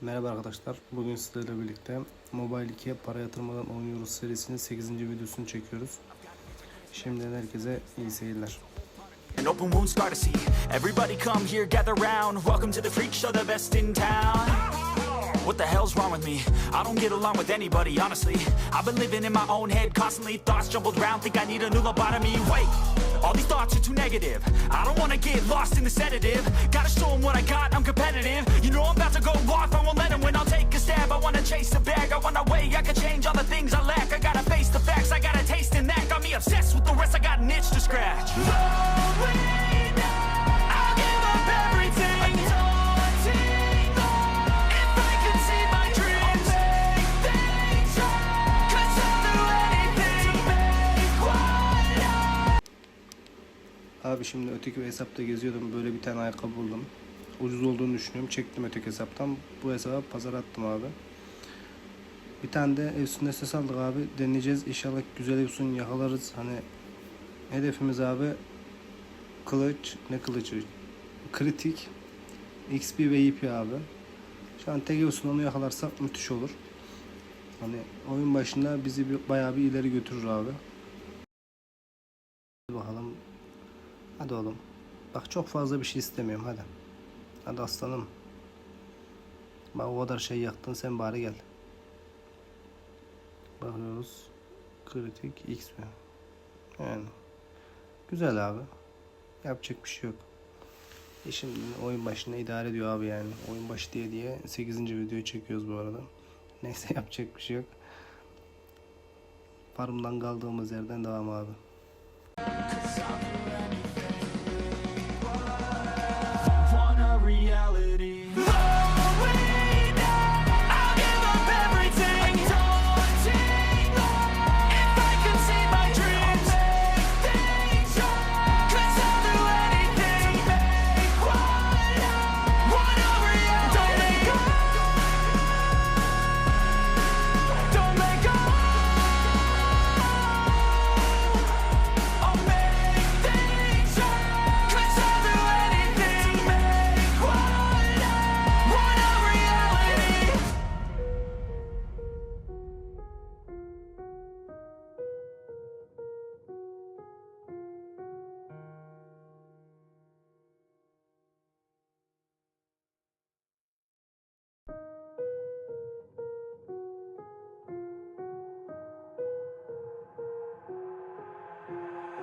Merhaba arkadaşlar. Bugün sizlerle birlikte Mobile 2'ye para yatırmadan oynuyoruz serisinin 8. videosunu çekiyoruz. Şimdiden herkese iyi seyirler. An open wound scar to see. Everybody come here, gather round. Welcome to the freak show, the best in town. What the hell's wrong with me? I don't get along with anybody, honestly. I've been living in my own head, constantly thoughts jumbled round. Think I need a new lobotomy. Wait, all these thoughts are too negative. I don't wanna get lost in the sedative. Gotta show 'em what I got, I'm competitive. Chase the bag, I wanna weigh. I can change all the things I lack. I gotta face the facts, I got a taste in that. Got me obsessed with the rest, I got an itch to scratch. I'll give up everything. If I could see my dreams, 'Cause I'll do anything to make one. Abi şimdi öteki bir hesapta geziyordum. Böyle bir tane ayakkabı buldum. Ucuz olduğunu düşünüyorum. Çektim öteki hesaptan. Bu hesaba pazar attım abi. Bir tane de Efsun ses aldık abi. Deneyeceğiz. İnşallah güzel Efsun yakalarız. Hani hedefimiz abi kılıç. Ne kılıcı? Kritik. XP ve EP abi. Şu an tek Efsun onu yakalarsak müthiş olur. Hani oyun başında bizi bir, bayağı bir ileri götürür abi. Bakalım Hadi oğlum. Bak çok fazla bir şey istemiyorum hadi. Hadi aslanım. Bak o kadar şey yaktın sen bari gel. Bakıyoruz. Kritik X mi? Yani. Güzel abi. Yapacak bir şey yok. E şimdi oyun başına idare ediyor abi yani. Oyun başı diye diye 8. videoyu çekiyoruz bu arada. Neyse yapacak bir şey yok. Farmdan kaldığımız yerden devam abi.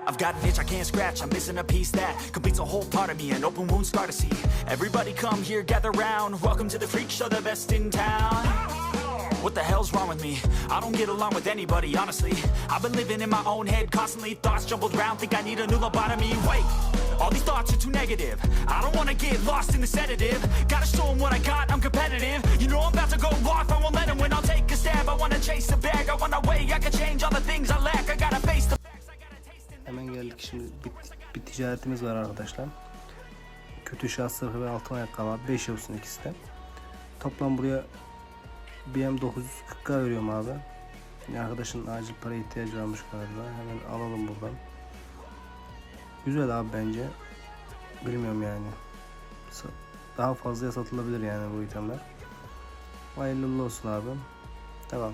I've got an itch I can't scratch, I'm missing a piece that completes a whole part of me, an open wound scar to see. Everybody come here, gather round. Welcome to the freak show, the best in town. What the hell's wrong with me? I don't get along with anybody, honestly. I've been living in my own head, constantly thoughts jumbled round. Think I need a new lobotomy. Wait, all these thoughts are too negative. I don't wanna get lost in the sedative. Gotta show 'em what I got, I'm competitive. You know I'm about to go off, I won't let 'em win. I'll take a stab, I wanna chase the bag. I wanna weigh, I can change all the things I lack. I gotta face geldik şimdi bir, bir ticaretimiz var arkadaşlar. Kötü şans sırrı ve altın ayakkabı abi. 5 olsun ikisi de. Toplam buraya BM 940k veriyorum abi. Yani arkadaşın acil para ihtiyacı varmış galiba. Hemen alalım buradan. Güzel abi bence. Bilmiyorum yani. Daha fazlaya satılabilir yani bu itemler. Hayırlı olsun abi. Devam.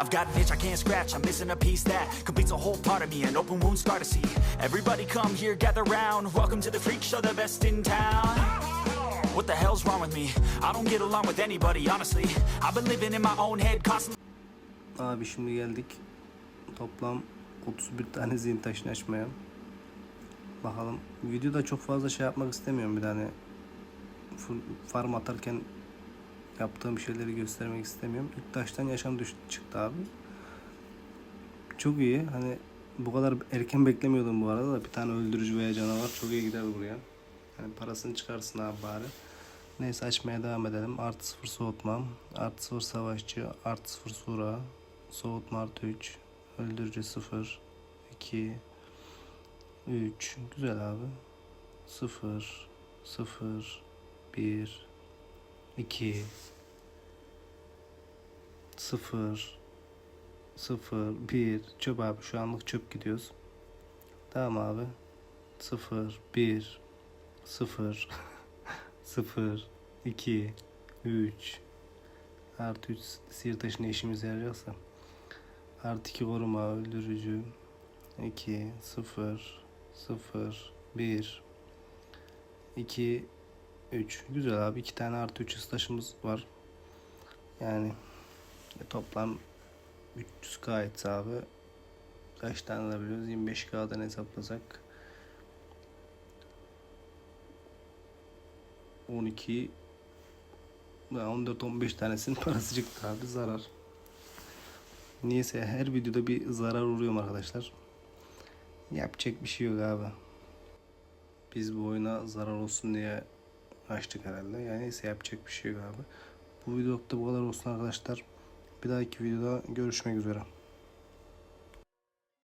I've got an itch I can't scratch, I'm missing a piece that completes a whole part of me, an open wound scar to see. Everybody come here, gather round. Welcome to the freak show, the best in town. What the hell's wrong with me? I don't get along with anybody, honestly. I've been living in my own head, constantly. Abi şimdi geldik toplam 31 tane zihin taşını açmaya. Bakalım. Videoda çok fazla şey yapmak istemiyorum bir tane. Farm atarken yaptığım şeyleri göstermek istemiyorum. İlk taştan yaşam düş çıktı abi. Çok iyi. Hani bu kadar erken beklemiyordum bu arada da bir tane öldürücü veya canavar çok iyi gider buraya. Yani parasını çıkarsın abi bari. Neyse açmaya devam edelim. Artı sıfır soğutma. Artı sıfır savaşçı. Artı sıfır sura. Soğutma artı 3. Öldürücü 0. 2. 3. Güzel abi. 0. 0. 1. 2. 0. 0. 1. Çöp abi. Şu anlık çöp gidiyoruz. Tamam abi. 0. 1. 0. 0. 2. 3. Artı 3 sihir taşına işimize yarayacaksa. Artı 2 koruma öldürücü. 2 0 0 1 2 3 Güzel abi. 2 tane artı 3 taşımız var. Yani toplam 300 k etse abi kaç tane alabiliyoruz? 25k'dan hesaplasak 12 14-15 tanesinin parası çıktı abi zarar. Niyeyse her videoda bir zarar uğruyorum arkadaşlar. Yapacak bir şey yok abi. Biz bu oyuna zarar olsun diye açtık herhalde. Yani neyse yapacak bir şey yok abi. Bu videolukta bu kadar olsun arkadaşlar. Bir dahaki videoda görüşmek üzere.